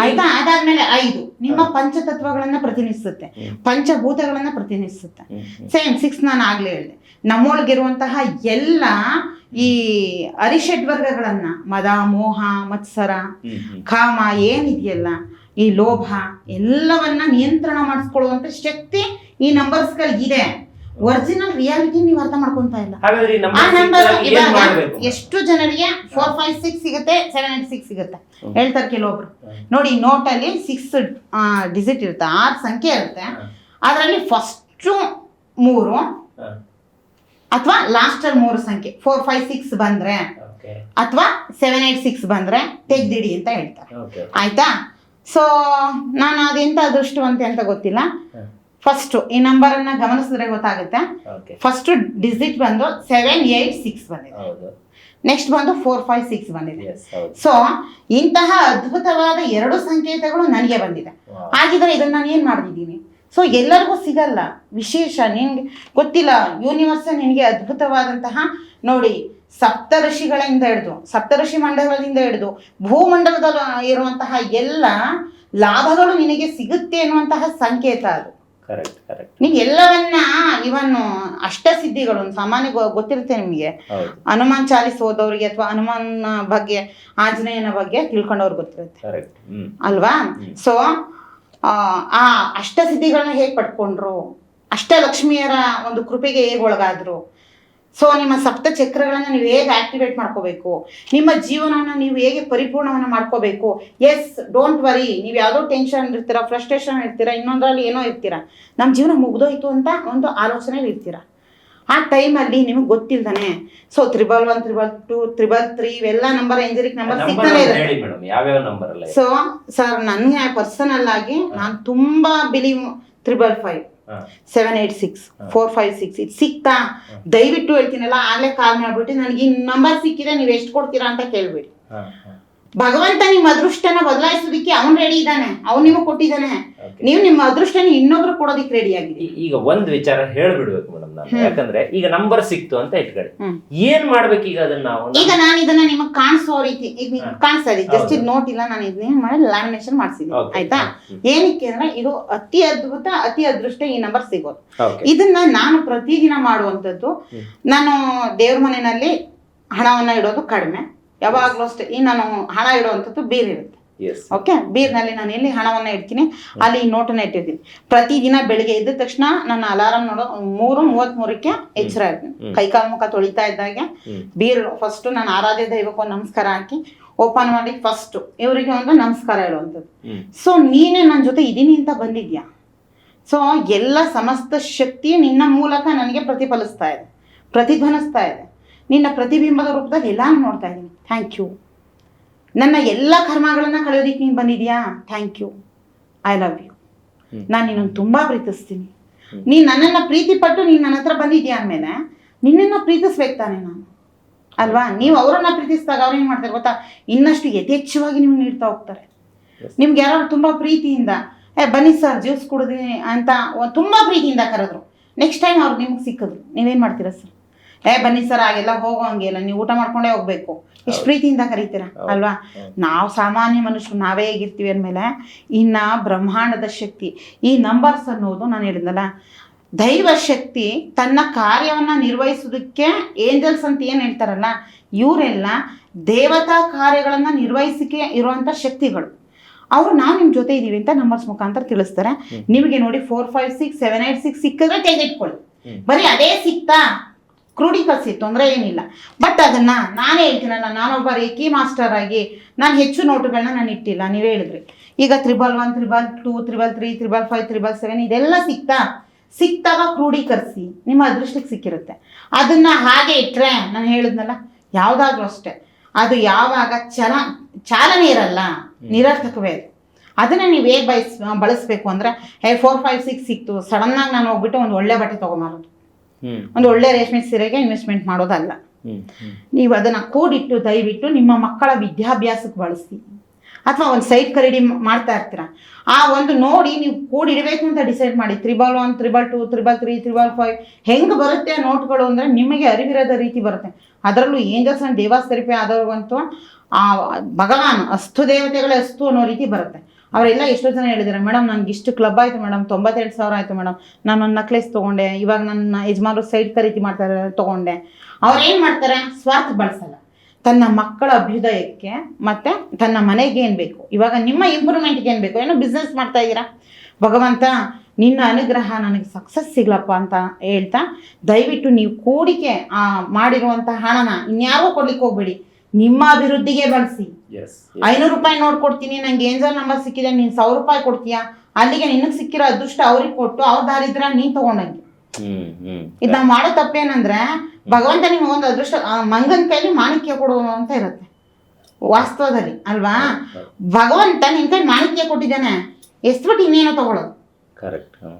S1: ಆಯ್ತಾ? ಅದಾದ್ಮೇಲೆ ಐದು. ನಿಮ್ಮ ಪಂಚತತ್ವಗಳನ್ನ ಪ್ರತಿನಿಧಿಸುತ್ತೆ. ಪಂಚಭೂತಗಳನ್ನ ಪ್ರತಿನಿಧಿಸುತ್ತೆ. ಸೇಮ್ ಸಿಕ್ಸ್ ನಾನು ಆಗ್ಲೇ ಹೇಳಿದೆ. ನಮ್ಮೊಳಗಿರುವಂತಹ ಎಲ್ಲ ಈ ಅರಿಷಡ್ ವರ್ಗಗಳನ್ನ ಮದ ಮೋಹ ಮತ್ಸರ ಕಾಮ ಏನಿದೆಯಲ್ಲ ಈ ಲೋಭ ಎಲ್ಲವನ್ನ ನಿಯಂತ್ರಣ ಮಾಡಿಸ್ಕೊಳ್ಳುವಂತ ಶಕ್ತಿ ಈ ನಂಬರ್ಸ್ಗಳಿಗಿದೆ ಇದೆ. ಒರಿಜಿನಲ್ ರಿಯಾಲಿಟಿ ನೀವು ಅರ್ಥ ಮಾಡ್ಕೊಂತಾ ಇಲ್ಲ. ಆ
S2: ನಂಬರ್
S1: ಇವಾಗ ಎಷ್ಟು ಜನರಿಗೆ ಫೋರ್ ಫೈವ್ ಸಿಕ್ಸ್ ಸಿಗುತ್ತೆ ಸೆವೆನ್ ಏಟ್ ಸಿಕ್ಸ್ ಸಿಗುತ್ತೆ. ಹೇಳ್ತಾರೆ ಕೆಲವೊಬ್ರು.
S2: ನೋಡಿ
S1: ನೋಡಿ ನೋಟಲ್ಲಿ ಸಿಕ್ಸ್ ಡಿಜಿಟ್ ಇರುತ್ತೆ ಆರು ಸಂಖ್ಯೆ ಇರುತ್ತೆ. ಅದರಲ್ಲಿ ಫಸ್ಟು ಮೂರು ಅಥವಾ ಲಾಸ್ಟಲ್ಲಿ ಮೂರು ಸಂಖ್ಯೆ ಫೋರ್ ಫೈವ್ ಸಿಕ್ಸ್ ಬಂದ್ರೆ ಅಥವಾ ಸೆವೆನ್ ಏಟ್ ಸಿಕ್ಸ್ ಬಂದ್ರೆ ತೆಗ್ದಿಡಿ ಅಂತ ಹೇಳ್ತಾರೆ. ಆಯ್ತಾ? ಸೊ ನಾನು ಅದೆಂತ ಅದೃಷ್ಟವಂತೆ ಅಂತ ಗೊತ್ತಿಲ್ಲ. ಫಸ್ಟ್ ಈ ನಂಬರನ್ನ ಗಮನಿಸಿದ್ರೆ ಗೊತ್ತಾಗುತ್ತೆ. ಫಸ್ಟ್ ಡಿಜಿಟ್ ಬಂದು ಸೆವೆನ್ ಏಯ್ಟ್ ಸಿಕ್ಸ್ ಬಂದಿದೆ. ನೆಕ್ಸ್ಟ್ ಬಂದು ಫೋರ್ ಫೈವ್ ಸಿಕ್ಸ್ ಬಂದಿದೆ. ಸೊ ಇಂತಹ ಅದ್ಭುತವಾದ ಎರಡು ಸಂಕೇತಗಳು ನನಗೆ ಬಂದಿದೆ. ಹಾಗಿದ್ರೆ ಇದನ್ನ ನಾನು ಏನು ಮಾಡಿದ್ದೀನಿ ಸೊ ಎಲ್ಲರಿಗೂ ಸಿಗಲ್ಲ. ವಿಶೇಷ ನಿನ್ಗೆ ಗೊತ್ತಿಲ್ಲ. ಯೂನಿವರ್ಸ್ ನಿನಗೆ ಅದ್ಭುತವಾದಂತಹ ನೋಡಿ ಸಪ್ತಋಷಿಗಳಿಂದ ಹಿಡಿದು ಸಪ್ತಋಷಿ ಮಂಡಲದಿಂದ ಹಿಡಿದು ಭೂಮಂಡಲದಲ್ಲಿ ಇರುವಂತಹ ಎಲ್ಲ ಲಾಭಗಳು ನಿನಗೆ ಸಿಗುತ್ತೆ ಅನ್ನುವಂತಹ ಸಂಕೇತ ಅದು. ನೀವು ಎಲ್ಲವನ್ನ ಇವನ್ ಅಷ್ಟಸಿದ್ಧಿಗಳು ಸಾಮಾನ್ಯ ಗೊತ್ತಿರುತ್ತೆ ನಿಮಗೆ. ಹನುಮಾನ್ ಚಾಲಿಸ್ ಹೋದವ್ರಿಗೆ ಅಥವಾ ಹನುಮಾನ್ ಬಗ್ಗೆ ಆಂಜನೇಯನ ಬಗ್ಗೆ ತಿಳ್ಕೊಂಡವ್ರಿಗೆ ಗೊತ್ತಿರುತ್ತೆ. ಅಲ್ವಾ? ಸೊ ಆ ಅಷ್ಟಸಿದ್ಧಿಗಳನ್ನ ಹೇಗೆ ಪಡ್ಕೊಂಡ್ರು? ಅಷ್ಟಲಕ್ಷ್ಮಿಯರ ಒಂದು ಕೃಪೆಗೆ ಹೇಗೆ ಒಳಗಾದ್ರು ಸೊ ನಿಮ್ಮ ಸಪ್ತ ಚಕ್ರಗಳನ್ನು ನೀವು ಹೇಗೆ ಆಕ್ಟಿವೇಟ್ ಮಾಡ್ಕೋಬೇಕು? ನಿಮ್ಮ ಜೀವನವನ್ನು ನೀವು ಹೇಗೆ ಪರಿಪೂರ್ಣವನ್ನು ಮಾಡ್ಕೋಬೇಕು? ಎಸ್ ಡೋಂಟ್ ವರಿ ನೀವು ಯಾವುದೋ ಟೆನ್ಷನ್ ಇರ್ತೀರಾ ಫ್ರಸ್ಟ್ರೇಷನ್ ಇರ್ತೀರಾ ಇನ್ನೊಂದರಲ್ಲಿ ಏನೋ ಇರ್ತೀರಾ. ನಮ್ಮ ಜೀವನ ಮುಗ್ದೋಯ್ತು ಅಂತ ಒಂದು ಆಲೋಚನೆ ಇರ್ತೀರಾ. ಆ ಟೈಮಲ್ಲಿ ನಿಮಗೆ ಗೊತ್ತಿಲ್ದಾನೆ. So triple one triple two triple three ಇವೆಲ್ಲ ನಂಬರ್ ಎಂಜರಿಕ್ ನಂಬರ್ ಸಿಗ್ತಾನೆ
S2: ಇದೆ
S1: ಸೊ ಸರ್ ನನಗೆ ಪರ್ಸನಲ್ ಆಗಿ ನಾನು ತುಂಬಾ believe triple five. Seven eight six four five six ಇದು ಸಿಕ್ತಾ? ದಯವಿಟ್ಟು ಹೇಳ್ತೀನಲ್ಲ ಆಗ್ಲೇ ಕಾಲ್ ಮಾಡ್ಬಿಟ್ಟು ನನಗೆ ಈ ನಂಬರ್ ಸಿಕ್ಕಿದೆ ನೀವು ಎಷ್ಟು ಕೊಡ್ತೀರಾ ಅಂತ ಕೇಳ್ಬೇಡಿ. ಭಗವಂತ ನಿಮ್ಮ ಅದೃಷ್ಟನ ಬದಲಾಯಿಸೋದಕ್ಕೆ ಅವನು ರೆಡಿ ಇದ್ದಾನೆ ಅವ್ನು ನಿಮಗೆ ಕೊಟ್ಟಿದ್ದಾನೆ. ನೀವು ನಿಮ್ಮ ಅದೃಷ್ಟನ ಇನ್ನೊಬ್ರು ಕೊಡೋದಿಕ್ಕೆ ರೆಡಿ ಆಗಿದೆ
S2: ಈಗ ಒಂದ್ ವಿಚಾರ ಹೇಳ್ಬಿಡ್ಬೇಕು ಮೇಡಮ್ ನಾನು. ಯಾಕಂದ್ರೆ ಈಗ ನಂಬರ್ ಸಿಕ್ತು ಅಂತ ಇಟ್ಕೊಳ್ಳಿ. ಏನ್ ಮಾಡ್ಬೇಕು ಈಗ ಅದನ್ನ ನಾವು?
S1: ಈಗ ನಾನು ಇದನ್ನ ನಿಮಗೆ ಕಾಣಿಸೋ ರೀತಿ ಈಗ ಕಾಣಿಸ್ತಾ ಇದೆ ಜಸ್ಟ್ ಇದು ನೋಟ್ ಇಲ್ಲ ನಾನು ಇದನ್ನ ಮಾಡಿ ಲ್ಯಾಮಿನೇಷನ್ ಮಾಡಿಸಿದ್ದೀನಿ. ಆಯ್ತಾ? ಏನಕ್ಕೆ ಅಂದ್ರೆ ಇದು ಅತಿ ಅದ್ಭುತ ಅತಿ ಅದೃಷ್ಟ ಈ ನಂಬರ್ ಸಿಗೋದು. ಇದನ್ನ ನಾನು ಪ್ರತಿದಿನ
S2: ಮಾಡುವಂತದ್ದು
S1: ನಾನು ದೇವ್ರ ಮನೆಯಲ್ಲಿ ಹಣವನ್ನ ಇಡೋದು ಕಡಿಮೆ. ಯಾವಾಗ್ಲೂ ಅಷ್ಟೇ. ಈ ನಾನು ಹಣ ಇಡುವಂಥದ್ದು ಬೇರೆ ಇರುತ್ತೆ. ಓಕೆ ಬೀರ್ನಲ್ಲಿ ನಾನು ಎಲ್ಲಿ ಹಣವನ್ನ ಇಡ್ತೀನಿ. ಅಲ್ಲಿ ಈ ನೋಟನ್ನ ಇಟ್ಟಿರ್ತೀನಿ ಪ್ರತಿದಿನ ಬೆಳಿಗ್ಗೆ ಎದ್ದ ತಕ್ಷಣ ನನ್ನ ಅಲಾರಾಮ್ ನೋಡೋ ಮೂರು ಮೂವತ್ತ್ಮೂರಕ್ಕೆ ಎಚ್ಚರ ಇರ್ತೀನಿ. ಕೈಕಾಲು ಮುಖ ತೊಳಿತಾ ಇದ್ದಾಗೆ. ಬೀರ್ ಫಸ್ಟ್ ನಾನು ಆರಾಧ್ಯ ದೈವಕ್ಕೆ ಒಂದು ನಮಸ್ಕಾರ ಹಾಕಿ ಓಪನ್ ಮಾಡಿ ಫಸ್ಟ್ ಇವರಿಗೆ ಒಂದು ನಮಸ್ಕಾರ
S2: ಇರುವಂತದ್ದು.
S1: ಸೊ ನೀನೇ ನನ್ನ ಜೊತೆ ಇದೀನಿ ಅಂತ ಬಂದಿದ್ಯಾ? ಸೊ ಎಲ್ಲ ಸಮಸ್ತ ಶಕ್ತಿ ನಿನ್ನ ಮೂಲಕ ನನಗೆ ಪ್ರತಿಫಲಿಸ್ತಾ ಇದೆ. ಪ್ರತಿಧ್ವನಿಸ್ತಾ ಇದೆ. ನಿನ್ನ ಪ್ರತಿಬಿಂಬದ ರೂಪದಲ್ಲಿ ಎಲ್ಲ ನೋಡ್ತಾ ಇದ್ದೀನಿ ಥ್ಯಾಂಕ್ ಯು ನನ್ನ ಎಲ್ಲ ಕರ್ಮಗಳನ್ನ ಕಳೆಯೋದಿಕ್ಕೆ ನೀನು ಬಂದಿದ್ಯಾ? Thank you I love you ನಾನು ನಿನ್ನನ್ನು ತುಂಬ ಪ್ರೀತಿಸ್ತೀನಿ. ನೀನು ನನ್ನನ್ನು ಪ್ರೀತಿ ಪಟ್ಟು ನೀನು ನನ್ನ ಹತ್ರ ಬಂದಿದ್ಯಾ ಅಂದಮೇಲೆ ನಿನ್ನನ್ನು ಪ್ರೀತಿಸ್ಬೇಕು ತಾನೆ ನಾನು. ಅಲ್ವಾ? ನೀವು ಅವರನ್ನ ಪ್ರೀತಿಸಿದಾಗ ಅವ್ರು ಏನು ಮಾಡ್ತಾರೆ ಗೊತ್ತಾ? ಇನ್ನಷ್ಟು ಯಥೇಚ್ಛವಾಗಿ ನಿಮ್ಗೆ ನೀಡ್ತಾ ಹೋಗ್ತಾರೆ. ನಿಮ್ಗೆ ಯಾರು ತುಂಬಾ ಪ್ರೀತಿಯಿಂದ ಏ ಬನ್ನಿ ಸರ್ ಜ್ಯೂಸ್ ಕುಡಿದಿನಿ ಅಂತ ತುಂಬ ಪ್ರೀತಿಯಿಂದ ಕರೆದ್ರು. ನೆಕ್ಸ್ಟ್ ಟೈಮ್ ಅವ್ರು ನಿಮ್ಗೆ ಸಿಕ್ಕಿದ್ರು. ನೀವೇನು ಮಾಡ್ತೀರಾ ಸರ್? ಏ ಬನ್ನಿ ಸರ್ ಹಾಗೆಲ್ಲ ಹೋಗೋ ಹಂಗಿಲ್ಲ ನೀವು ಊಟ ಮಾಡ್ಕೊಂಡೇ ಹೋಗ್ಬೇಕು. ಎಷ್ಟು ಪ್ರೀತಿಯಿಂದ ಕರೀತೀರಾ ಅಲ್ವಾ. ನಾವು ಸಾಮಾನ್ಯ ಮನುಷ್ಯರು ನಾವೇ ಹೇಗಿರ್ತೀವಿ ಅಂದಮೇಲೆ ಇನ್ನ ಬ್ರಹ್ಮಾಂಡದ ಶಕ್ತಿ ಈ ನಂಬರ್ಸ್ ಅನ್ನೋದು ನಾನು ಹೇಳಿದ್ನಲ್ಲ ದೈವ ಶಕ್ತಿ ತನ್ನ ಕಾರ್ಯವನ್ನ ನಿರ್ವಹಿಸೋದಕ್ಕೆ ಏಂಜಲ್ಸ್ ಅಂತ ಏನು ಹೇಳ್ತಾರಲ್ಲ ಇವರೆಲ್ಲ ದೇವತಾ ಕಾರ್ಯಗಳನ್ನ ನಿರ್ವಹಿಸಿಕೆ ಇರುವಂತ ಶಕ್ತಿಗಳು. ಅವರು ನಾವು ನಿಮ್ಮ ಜೊತೆ ಇದೀವಿ ಅಂತ ನಂಬರ್ಸ್ ಮುಖಾಂತರ ತಿಳಿಸ್ತಾರೆ. ನಿಮಗೆ ನೋಡಿ four five six seven eight six ಸಿಕ್ಕಿದ್ರೆ ತೆಗೆದಿಟ್ಕೊಳ್ಳಿ. ಬರೀ ಅದೇ ಸಿಕ್ತಾ? ಕ್ರೋಢೀಕರಿಸಿ ತೊಂದರೆ ಏನಿಲ್ಲ. ಬಟ್ ಅದನ್ನ ನಾನೇ ಹೇಳ್ತೀನಲ್ಲ ನಾನೊಬ್ಬ ರೇಖಿ ಮಾಸ್ಟರ್ ಆಗಿ ನಾನು ಹೆಚ್ಚು ನೋಟುಗಳನ್ನ ನಾನು ಇಟ್ಟಿಲ್ಲ ನೀವು ಹೇಳಿದ್ರಿ. ಈಗ triple one triple two triple three triple five triple seven ಇದೆಲ್ಲ ಸಿಗ್ತಾ ಸಿಕ್ತಾಗ ಕ್ರೋಢೀಕರಿಸಿ ನಿಮ್ಮ ಅದೃಷ್ಟಕ್ಕೆ ಸಿಕ್ಕಿರುತ್ತೆ. ಅದನ್ನ ಹಾಗೆ ಇಟ್ರೆ ನಾನು ಹೇಳಿದ್ನಲ್ಲ ಯಾವುದಾದ್ರೂ ಅಷ್ಟೇ. ಅದು ಯಾವಾಗ ಚಲ ಚಾಲನೆ ಇರಲ್ಲ ನಿರರ್ಥಕವೇ ಅದು. ಅದನ್ನ ನೀವು ಹೇಗೆ ಬಯಸ್ ಬಳಸಬೇಕು ಅಂದ್ರೆ ಹೇ ಫೋರ್ ಫೈವ್ ಸಿಕ್ಸ್ ಸಿಕ್ತು ಸಡನ್ನಾಗಿ ನಾನು ಹೋಗ್ಬಿಟ್ಟು ಒಂದು ಒಳ್ಳೆ ಬಟ್ಟೆ ತೊಗೊಂಬರೋದು. ಒಂದು ಒಳ್ಳೆ ರೇಷ್ಮೆ ಸೀರೆಗೆ ಇನ್ವೆಸ್ಟ್ಮೆಂಟ್ ಮಾಡೋದಲ್ಲ. ನೀವು ಅದನ್ನು ಕೂಡಿಟ್ಟು ದಯವಿಟ್ಟು ನಿಮ್ಮ ಮಕ್ಕಳ ವಿದ್ಯಾಭ್ಯಾಸಕ್ಕೆ ಬಳಸಿ. ಅಥವಾ ಒಂದು ಸೈಟ್ ಖರೀದಿ ಮಾಡ್ತಾ ಇರ್ತೀರ? ಆ ಒಂದು ನೋಡಿ ನೀವು ಕೂಡಿಡಬೇಕು ಅಂತ ಡಿಸೈಡ್ ಮಾಡಿ. Triple one triple two triple three triple five ಹೆಂಗೆ ಬರುತ್ತೆ ನೋಟ್ಗಳು ಅಂದರೆ ನಿಮಗೆ ಅರಿವಿರದ ರೀತಿ ಬರುತ್ತೆ. ಅದರಲ್ಲೂ ಏಂಜಲ್ಸ್ ಅಂಡ್ ದೇವಾಸ್ತರಿಪೆ ಆದವ್ರಿಗಂತೂ ಆ ಭಗವಾನ್ ಅಸ್ತು ದೇವತೆಗಳೇ ಅಸ್ತು ಅನ್ನೋ ರೀತಿ ಬರುತ್ತೆ. ಅವರೆಲ್ಲ ಎಷ್ಟೋ ಜನ ಹೇಳಿದ್ದಾರೆ ಮೇಡಮ್ ನನಗೆ ಇಷ್ಟು ಕ್ಲಬ್ ಆಯಿತು ಮೇಡಮ್ ತೊಂಬತ್ತೆರಡು ಸಾವಿರ ಆಯಿತು ಮೇಡಮ್ ನಾನು ಒಂದು ನಕ್ಲೆಸ್ ತೊಗೊಂಡೆ, ಇವಾಗ ನನ್ನ ಯಜಮಾನರು ಸೈಡ್ ಖರೀದಿ ಮಾಡ್ತಾರೆ ತೊಗೊಂಡೆ. ಅವ್ರು ಏನು ಮಾಡ್ತಾರೆ? ಸ್ವಾರ್ಥ ಬಳಸಲ್ಲ. ತನ್ನ ಮಕ್ಕಳ ಅಭ್ಯುದಯಕ್ಕೆ ಮತ್ತೆ ತನ್ನ ಮನೆಗೆ ಏನು ಬೇಕು? ಇವಾಗ ನಿಮ್ಮ ಇಂಪ್ರೂವ್ಮೆಂಟ್ಗೆ ಏನು ಬೇಕು? ಏನೋ ಬಿಸ್ನೆಸ್ ಮಾಡ್ತಾ ಇದ್ದೀರಾ? ಭಗವಂತ, ನಿನ್ನ ಅನುಗ್ರಹ ನನಗೆ ಸಕ್ಸಸ್ ಸಿಗ್ಲಪ್ಪ ಅಂತ ಹೇಳ್ತಾ, ದಯವಿಟ್ಟು ನೀವು ಕೂಡಿಕೆ, ಆ ಮಾಡಿರುವಂಥ ಹಣನ ಇನ್ಯಾರಿಗೂ ಕೊಡ್ಲಿಕ್ಕೆ ಹೋಗ್ಬೇಡಿ. ನಿಮ್ಮ ಅಭಿವೃದ್ಧಿಗೆ ಬಳಸಿ. ಐನೂರು ರೂಪಾಯಿ ನೋಟ್ ಕೊಡ್ತೀನಿ ನಂಗೆ ಏಂಜಲ್ ನಂಬರ್ ಸಿಕ್ಕಿದೆ ನೀನ್ ಸಾವಿರ ರೂಪಾಯಿ ಕೊಡ್ತೀಯಾ? ಅಲ್ಲಿಗೆ ನಿನಗ್ ಸಿಕ್ಕಿರೋ ಅದೃಷ್ಟ ಅವ್ರಿಗೆ ಕೊಟ್ಟು ಅವ್ರ ದಾರಿದ್ರ ನೀನ್ ತಗೊಂಡಂಗೆ. ಇದ್ ನಾವ್ ಮಾಡೋ ತಪ್ಪೇನಂದ್ರೆ ಭಗವಂತ ನಿಮ್ಗೆ ಒಂದು ಅದೃಷ್ಟ ಮಂಗನ್ ಕೈಲಿ ಮಾಣಿಕ್ಯ ಕೊಡೋನು ಅಂತ ಇರುತ್ತೆ. ವಾಸ್ತವದಲ್ಲಿ ಅಲ್ವಾ? ಭಗವಂತ ನಿನ್ ಕೈ ಮಾಣಿಕ್ಯ ಕೊಟ್ಟಿದ್ದಾನೆ. ಎಸ್ಬಿಟ್ಟು ಇನ್ನೇನೋ
S2: ತಗೊಳೋದು.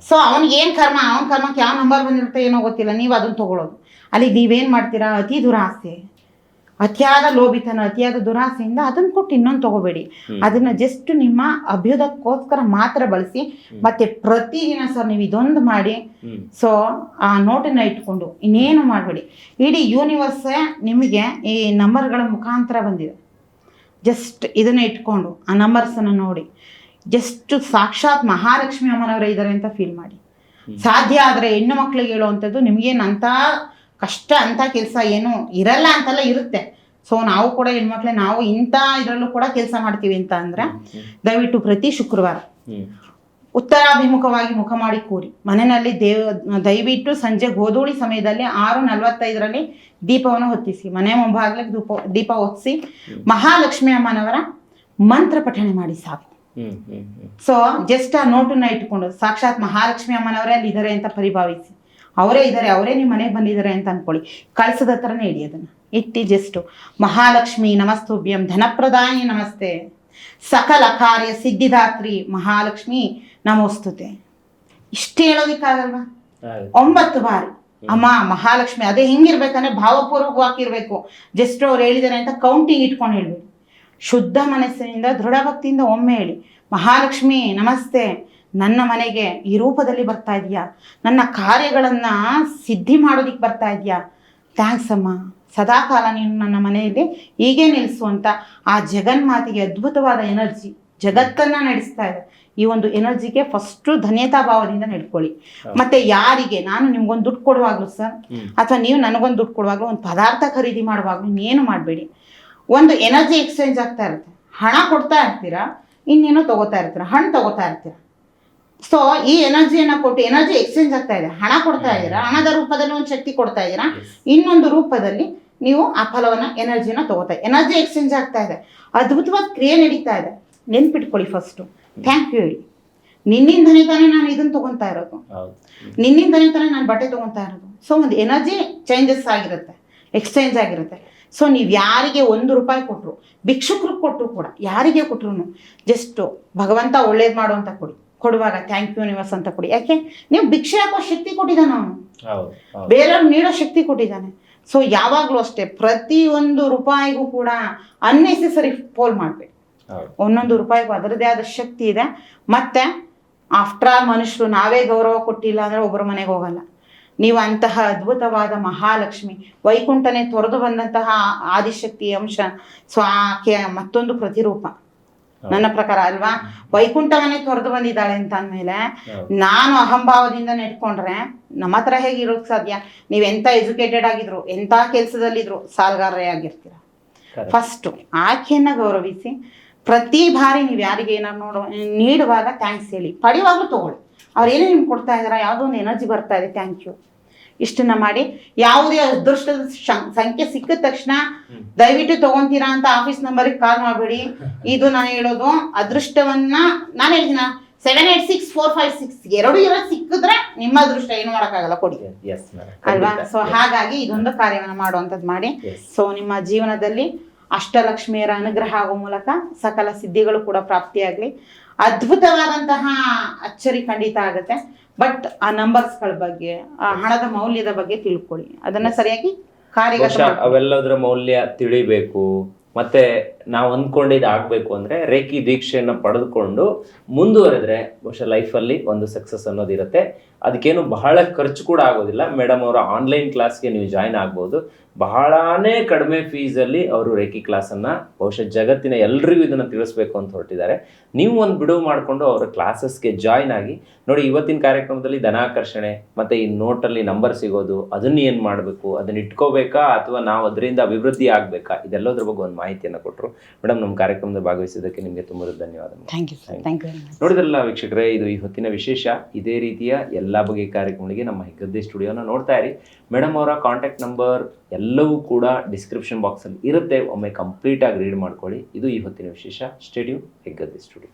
S1: ಸೊ ಅವ್ನಿಗೆ ಏನ್ ಕರ್ಮ ಅವನ ಕರ್ಮಕ್ಕೆ ಯಾವ ನಂಬರ್ ಬಂದಿರುತ್ತೆ ಏನೋ ಗೊತ್ತಿಲ್ಲ ನೀವು ಅದನ್ನ ತಗೊಳೋದು. ಅಲ್ಲಿ ನೀವೇನ್ ಮಾಡ್ತೀರಾ? ಅತಿ ದುರಾಸೆ. ಅತಿಯಾದ ಲೋಭಿತನ ಅತಿಯಾದ ದುರಾಸೆಯಿಂದ ಅದನ್ನ ಕೊಟ್ಟು ಇನ್ನೊಂದು ತಗೋಬೇಡಿ. ಅದನ್ನ ಜಸ್ಟ್ ನಿಮ್ಮ ಅಭ್ಯುದಕ್ಕೋಸ್ಕರ ಮಾತ್ರ ಬಳಸಿ. ಮತ್ತೆ ಪ್ರತಿದಿನ ಸರ್ ನೀವು ಇದೊಂದು ಮಾಡಿ. ಸೊ ಆ ನೋಟನ್ನ ಇಟ್ಕೊಂಡು ಇನ್ನೇನು ಮಾಡಬೇಡಿ. ಇಡೀ ಯೂನಿವರ್ಸ್ ನಿಮಗೆ ಈ ನಂಬರ್ಗಳ ಮುಖಾಂತರ ಬಂದಿದೆ. ಜಸ್ಟ್ ಇದನ್ನ ಇಟ್ಕೊಂಡು ಆ ನಂಬರ್ಸನ್ನು ನೋಡಿ. ಜಸ್ಟ್ ಸಾಕ್ಷಾತ್ ಮಹಾಲಕ್ಷ್ಮಿ ಅಮ್ಮನವರೇ ಇದ್ದಾರೆ ಅಂತ ಫೀಲ್ ಮಾಡಿ. ಸಾಧ್ಯ ಆದರೆ ಹೆಣ್ಣು ಮಕ್ಕಳಿಗೆ ಹೇಳುವಂಥದ್ದು ನಿಮಗೇನಂತ ಕಷ್ಟ ಅಂಥ ಕೆಲಸ ಏನು ಇರಲ್ಲ ಅಂತೆಲ್ಲ ಇರುತ್ತೆ. ಸೊ ನಾವು ಕೂಡ ಹೆಣ್ಮಕ್ಳೆ ನಾವು ಇಂಥ ಇದರಲ್ಲೂ ಕೂಡ ಕೆಲಸ ಮಾಡ್ತೀವಿ ಅಂತ ಅಂದರೆ ದಯವಿಟ್ಟು ಪ್ರತಿ ಶುಕ್ರವಾರ ಉತ್ತರಾಭಿಮುಖವಾಗಿ ಮುಖ ಮಾಡಿ ಕೂರಿ ಮನೆಯಲ್ಲಿ ದೇವ ದಯವಿಟ್ಟು ಸಂಜೆ ಗೋಧೂಳಿ ಸಮಯದಲ್ಲಿ ಆರು ನಲವತ್ತೈದರಲ್ಲಿ ದೀಪವನ್ನು ಹೊತ್ತಿಸಿ. ಮನೆ ಮುಂಭಾಗಲಿಗೆ ದೀಪ ದೀಪ ಹೊತ್ತಿಸಿ ಮಹಾಲಕ್ಷ್ಮಿ ಅಮ್ಮನವರ ಮಂತ್ರ ಪಠಣೆ ಮಾಡಿ ಸಾಕು. ಸೊ ಜಸ್ಟ್ ಆ ನೋಟನ್ನ ಇಟ್ಕೊಂಡು ಸಾಕ್ಷಾತ್ ಮಹಾಲಕ್ಷ್ಮಿ ಅಮ್ಮನವರೇ ಅಲ್ಲಿ ಇದ್ದಾರೆ ಅಂತ ಪರಿಭಾವಿಸಿ. ಅವರೇ ಇದ್ದಾರೆ ಅವರೇ ನಿಮ್ಮ ಮನೆಗೆ ಬಂದಿದ್ದಾರೆ ಅಂತ ಅನ್ಕೊಳ್ಳಿ. ಕಳ್ಸದ ಹತ್ರನೇ ಇಡಿ ಅದನ್ನು. ಇಟ್ಟು ಜಸ್ಟು ಮಹಾಲಕ್ಷ್ಮಿ ನಮಸ್ತುಭ್ಯಂ ಧನಪ್ರದಾಯಿ ನಮಸ್ತೆ. ಸಕಲ ಕಾರ್ಯ ಸಿದ್ಧಿದಾತ್ರಿ ಮಹಾಲಕ್ಷ್ಮಿ ನಮೋಸ್ತುತೆ. ಇಷ್ಟು ಹೇಳೋದಿಕ್ಕಾಗಲ್ವಾ? ಒಂಬತ್ತು ಬಾರಿ. ಅಮ್ಮ ಮಹಾಲಕ್ಷ್ಮಿ ಅದೇ ಹಿಂಗಿರ್ಬೇಕಂದ್ರೆ ಭಾವಪೂರ್ವಕವಾಗಿರ್ಬೇಕು ಜಸ್ಟ್ ಅವ್ರು ಹೇಳಿದಾರೆ ಅಂತ ಕೌಂಟಿಂಗ್ ಇಟ್ಕೊಂಡು ಹೇಳ್ಬೇಕು ಶುದ್ಧ ಮನಸ್ಸಿನಿಂದ ದೃಢ ಭಕ್ತಿಯಿಂದ ಒಮ್ಮೆ ಹೇಳಿ. ಮಹಾಲಕ್ಷ್ಮಿ ನಮಸ್ತೆ. ನನ್ನ ಮನೆಗೆ ಈ ರೂಪದಲ್ಲಿ ಬರ್ತಾ ಇದೆಯಾ? ನನ್ನ ಕಾರ್ಯಗಳನ್ನು ಸಿದ್ಧಿ ಮಾಡೋದಿಕ್ಕೆ ಬರ್ತಾ ಇದೆಯಾ? ಥ್ಯಾಂಕ್ಸ್ ಅಮ್ಮ. ಸದಾಕಾಲ ನೀನು ನನ್ನ ಮನೆಯಲ್ಲಿ ಹೀಗೆ ನಿಲ್ಲಿಸು ಅಂತ ಆ ಜಗನ್ಮಾತೆಗೆ ಅದ್ಭುತವಾದ ಎನರ್ಜಿ ಜಗತ್ತನ್ನ ನಡೆಸ್ತಾ ಇದೆ. ಈ ಒಂದು ಎನರ್ಜಿಗೆ ಫಸ್ಟು ಧನ್ಯತಾ ಭಾವದಿಂದ ನಡ್ಕೊಳ್ಳಿ. ಮತ್ತೆ ಯಾರಿಗೆ? ನಾನು ನಿಮ್ಗೊಂದು ದುಡ್ಡು ಕೊಡುವಾಗಲೂ ಸರ್. ಅಥವಾ ನೀವು ನನಗೊಂದು ದುಡ್ಡು ಕೊಡುವಾಗಲೂ ಒಂದು ಪದಾರ್ಥ ಖರೀದಿ ಮಾಡುವಾಗಲೂ ಇನ್ನೇನು ಮಾಡಬೇಡಿ. ಒಂದು ಎನರ್ಜಿ ಎಕ್ಸ್ಚೇಂಜ್ ಆಗ್ತಾ ಇರುತ್ತೆ. ಹಣ ಕೊಡ್ತಾ ಇರ್ತೀರಾ? ಇನ್ನೇನೋ ತಗೋತಾ ಇರ್ತೀರಾ? ಹಣ್ಣು ತಗೋತಾ ಇರ್ತೀರಾ? ಸೊ ಈ ಎನರ್ಜಿಯನ್ನ ಕೊಟ್ಟು ಎನರ್ಜಿ ಎಕ್ಸ್ಚೇಂಜ್ ಆಗ್ತಾ ಇದೆ. ಹಣ ಕೊಡ್ತಾ ಇದ್ದೀರಾ? ಹಣದ ರೂಪದಲ್ಲಿ ಒಂದು ಶಕ್ತಿ ಕೊಡ್ತಾ ಇದ್ದೀರಾ? ಇನ್ನೊಂದು ರೂಪದಲ್ಲಿ ನೀವು ಆ ಫಲವನ್ನ ಎನರ್ಜಿನ ತಗೋತಾ ಎನರ್ಜಿ ಎಕ್ಸ್ಚೇಂಜ್ ಆಗ್ತಾ ಇದೆ. ಅದ್ಭುತವಾದ ಕ್ರಿಯೆ ನಡೀತಾ ಇದೆ. ನೆನ್ಪಿಟ್ಕೊಳ್ಳಿ ಫಸ್ಟು ಥ್ಯಾಂಕ್ ಯು ಹೇಳಿ. ನಿನ್ನಿಂದನೇ ತಾನೇ ನಾನು ಇದನ್ನ ತಗೊತಾ ಇರೋದು. ನಿನ್ನಿಂದನೇ ತಾನೇ ನಾನು ಬಟ್ಟೆ ತೊಗೊತಾ ಇರೋದು. ಸೊ ಒಂದು ಎನರ್ಜಿ ಚೇಂಜಸ್ ಆಗಿರುತ್ತೆ. ಎಕ್ಸ್ಚೇಂಜ್ ಆಗಿರುತ್ತೆ. ಸೊ ನೀವು ಯಾರಿಗೆ ಒಂದು ರೂಪಾಯಿ ಕೊಟ್ಟರು ಭಿಕ್ಷುಕ್ರಿಗೆ ಕೊಟ್ಟರು ಕೂಡ ಯಾರಿಗೆ ಕೊಟ್ಟರು ಜಸ್ಟ್ ಭಗವಂತ ಒಳ್ಳೇದು ಮಾಡು ಅಂತ ಕೊಡಿ. ಕೊಡುವಾಗ ಥ್ಯಾಂಕ್ ಯು ನಿವಾಸ್ ಅಂತ ಕೊಡಿ. ಯಾಕೆ? ನೀವು ಭಿಕ್ಷೆ ಹಾಕೋ ಶಕ್ತಿ ಕೊಟ್ಟಿದ್ದಾನೆ ಅವನು. ಬೇರೆಯವ್ರು ನೀಡೋ ಶಕ್ತಿ ಕೊಟ್ಟಿದ್ದಾನೆ. ಸೊ ಯಾವಾಗಲೂ ಅಷ್ಟೇ ಪ್ರತಿಯೊಂದು ರೂಪಾಯಿಗೂ ಕೂಡ ಅನ್ನೆಸೆಸರಿ ಪೋಲ್ ಮಾಡಬೇಕು. ಒಂದೊಂದು ರೂಪಾಯಿಗೂ ಅದರದೇ ಆದ ಶಕ್ತಿ ಇದೆ. ಮತ್ತೆ ಆಫ್ಟರ್ ಆಲ್ ಮನುಷ್ಯರು ನಾವೇ ಗೌರವ ಕೊಟ್ಟಿಲ್ಲ ಅಂದ್ರೆ ಒಬ್ಬರ ಮನೆಗೆ ಹೋಗಲ್ಲ. ನೀವು ಅಂತಹ ಅದ್ಭುತವಾದ ಮಹಾಲಕ್ಷ್ಮಿ ವೈಕುಂಠನೇ ತೊರೆದು ಬಂದಂತಹ ಆದಿಶಕ್ತಿ ಅಂಶ ಸೊ ಆಕೆಯ ಮತ್ತೊಂದು ಪ್ರತಿರೂಪ. ನನ್ನ ಪ್ರಕಾರ ಅಲ್ವಾ? ವೈಕುಂಠವನ್ನೇ ತೊರೆದು ಬಂದಿದ್ದಾಳೆ ಅಂತ ಅಂದಮೇಲೆ. ನಾನು ಅಹಂಭಾವದಿಂದ ನೆಟ್ಕೊಂಡ್ರೆ ನಮ್ಮ ಹತ್ರ ಹೇಗೆ ಇರೋಕ್ಕೆ ಸಾಧ್ಯ? ನೀವು ಎಂತ ಎಜುಕೇಟೆಡ್ ಆಗಿದ್ರು ಎಂತ ಕೆಲಸದಲ್ಲಿದ್ರು ಸಾಲಗಾರರೇ ಆಗಿರ್ತೀರ.
S2: ಫಸ್ಟ್
S1: ಫಸ್ಟು ಆಕೆಯನ್ನು ಗೌರವಿಸಿ ಪ್ರತಿ ಬಾರಿ ನೀವು ಯಾರಿಗೆ ಏನಾರು ನೋಡೋ ನೀಡುವಾಗ ಥ್ಯಾಂಕ್ಸ್ ಹೇಳಿ. ಪಡೆಯುವಾಗ ತಗೊಳ್ಳಿ. ಅವ್ರು ಏನೇ ನಿಮ್ಗೆ ಕೊಡ್ತಾ ಇದಾರ ಯಾವುದೋ ಒಂದು ಎನರ್ಜಿ ಬರ್ತಾ ಇದೆ ಥ್ಯಾಂಕ್ ಯು ಇಷ್ಟನ್ನ ಮಾಡಿ. ಯಾವುದೇ ಅದೃಷ್ಟದ ಸಂಖ್ಯೆ ಸಿಕ್ಕಿದ ತಕ್ಷಣ ದಯವಿಟ್ಟು ತಗೊಂತೀರಾ ಅಂತ ಆಫೀಸ್ ನಂಬರಿಗೆ ಕಾಲ್ ಮಾಡಬೇಡಿ. ಇದು ನಾನು ಹೇಳೋದು ಅದೃಷ್ಟವನ್ನ ನಾನು ಹೇಳ್ತೀನ seven eight six four five six ಎರಡು ಇರೋ ಸಿಕ್ಕಿದ್ರೆ ನಿಮ್ಮ ಅದೃಷ್ಟ ಏನು ಮಾಡೋಕ್ಕಾಗಲ್ಲ ಕೊಡಿ.
S2: ಎಸ್
S1: ಅಲ್ವಾ? ಸೊ ಹಾಗಾಗಿ ಇದೊಂದು ಕಾರ್ಯವನ್ನು ಮಾಡುವಂಥದ್ದು ಮಾಡಿ. ಸೊ ನಿಮ್ಮ ಜೀವನದಲ್ಲಿ ಅಷ್ಟಲಕ್ಷ್ಮಿಯರ ಅನುಗ್ರಹ ಆಗೋ ಮೂಲಕ ಸಕಲ ಸಿದ್ಧಿಗಳು ಕೂಡ ಪ್ರಾಪ್ತಿಯಾಗಲಿ. ಅದ್ಭುತವಾದಂತಹ ಅಚ್ಚರಿ ಖಂಡಿತ ಆಗುತ್ತೆ. ಬಟ್ ಆ ನಂಬರ್ಸ್ಗಳ ಬಗ್ಗೆ ಆ ಹಣದ ಮೌಲ್ಯದ ಬಗ್ಗೆ ತಿಳ್ಕೊಳ್ಳಿ. ಅದನ್ನ ಸರಿಯಾಗಿ ಕಾರ್ಯಗತ
S2: ಬಹುಶಃ. ಅವೆಲ್ಲದರ ಮೌಲ್ಯ ತಿಳಿಬೇಕು. ಮತ್ತೆ ನಾವು ಅಂದ್ಕೊಂಡಿದ್ದು ಆಗ್ಬೇಕು ಅಂದ್ರೆ ರೇಖಿ ದೀಕ್ಷೆಯನ್ನ ಪಡೆದುಕೊಂಡು ಮುಂದುವರೆದ್ರೆ ಬಹುಶಃ ಲೈಫಲ್ಲಿ ಒಂದು ಸಕ್ಸಸ್ ಅನ್ನೋದಿರುತ್ತೆ. ಅದಕ್ಕೇನು ಬಹಳ ಖರ್ಚು ಕೂಡ ಆಗೋದಿಲ್ಲ. ಮೇಡಮ್ ಅವರ ಆನ್ಲೈನ್ ಕ್ಲಾಸ್ಗೆ ನೀವು ಜಾಯ್ನ್ ಆಗ್ಬೋದು. ಬಹಳನೇ ಕಡಿಮೆ ಫೀಸಲ್ಲಿ ಅವರು ರೇಖಿ ಕ್ಲಾಸನ್ನು ಬಹುಶಃ ಜಗತ್ತಿನ ಎಲ್ರಿಗೂ ಇದನ್ನು ತಿಳಿಸ್ಬೇಕು ಅಂತ ಹೊರಟಿದ್ದಾರೆ. ನೀವು ಒಂದು ಬಿಡುವು ಮಾಡಿಕೊಂಡು ಅವರ ಕ್ಲಾಸಸ್ಗೆ ಜಾಯ್ನ್ ಆಗಿ ನೋಡಿ ಇವತ್ತಿನ ಕಾರ್ಯಕ್ರಮದಲ್ಲಿ ಧನಾಕರ್ಷಣೆ ಮತ್ತು ಈ ನೋಟಲ್ಲಿ ನಂಬರ್ ಸಿಗೋದು ಅದನ್ನ ಏನು ಮಾಡಬೇಕು ಅದನ್ನ ಇಟ್ಕೋಬೇಕಾ ಅಥವಾ ನಾವು ಅದರಿಂದ ಅಭಿವೃದ್ಧಿ ಆಗಬೇಕಾ ಇದೆಲ್ಲದ್ರ ಬಗ್ಗೆ ಒಂದು ಮಾಹಿತಿಯನ್ನು ಕೊಟ್ಟರು ಮೇಡಮ್ ನಮ್ಮ ಕಾರ್ಯಕ್ರಮದಲ್ಲಿ ಭಾಗವಹಿಸಿದ್ದಕ್ಕೆ ನಿಮಗೆ ತುಂಬ ಧನ್ಯವಾದ
S1: thank you thank you very
S2: ನೋಡಿದ್ರಲ್ಲ ವೀಕ್ಷಕರೇ ಇದು ಈ ಹೊತ್ತಿನ ವಿಶೇಷ. ಇದೇ ರೀತಿಯ ಎಲ್ಲ ಬಗೆಯ ಕಾರ್ಯಕ್ರಮಗಳಿಗೆ ನಮ್ಮ ಹೆಗ್ಗದ್ದೆ ಸ್ಟುಡಿಯೋನ ನೋಡ್ತಾ ಇರಿ. ಮೇಡಮ್ ಅವರ ಕಾಂಟ್ಯಾಕ್ಟ್ ನಂಬರ್ ಎಲ್ಲವೂ ಕೂಡ ಡಿಸ್ಕ್ರಿಪ್ಷನ್ ಬಾಕ್ಸಲ್ಲಿ ಇರುತ್ತೆ. ಒಮ್ಮೆ ಕಂಪ್ಲೀಟಾಗಿ ರೀಡ್ ಮಾಡ್ಕೊಳ್ಳಿ. ಇದು ಇವತ್ತಿನ ವಿಶೇಷ. Studio Heggadde studio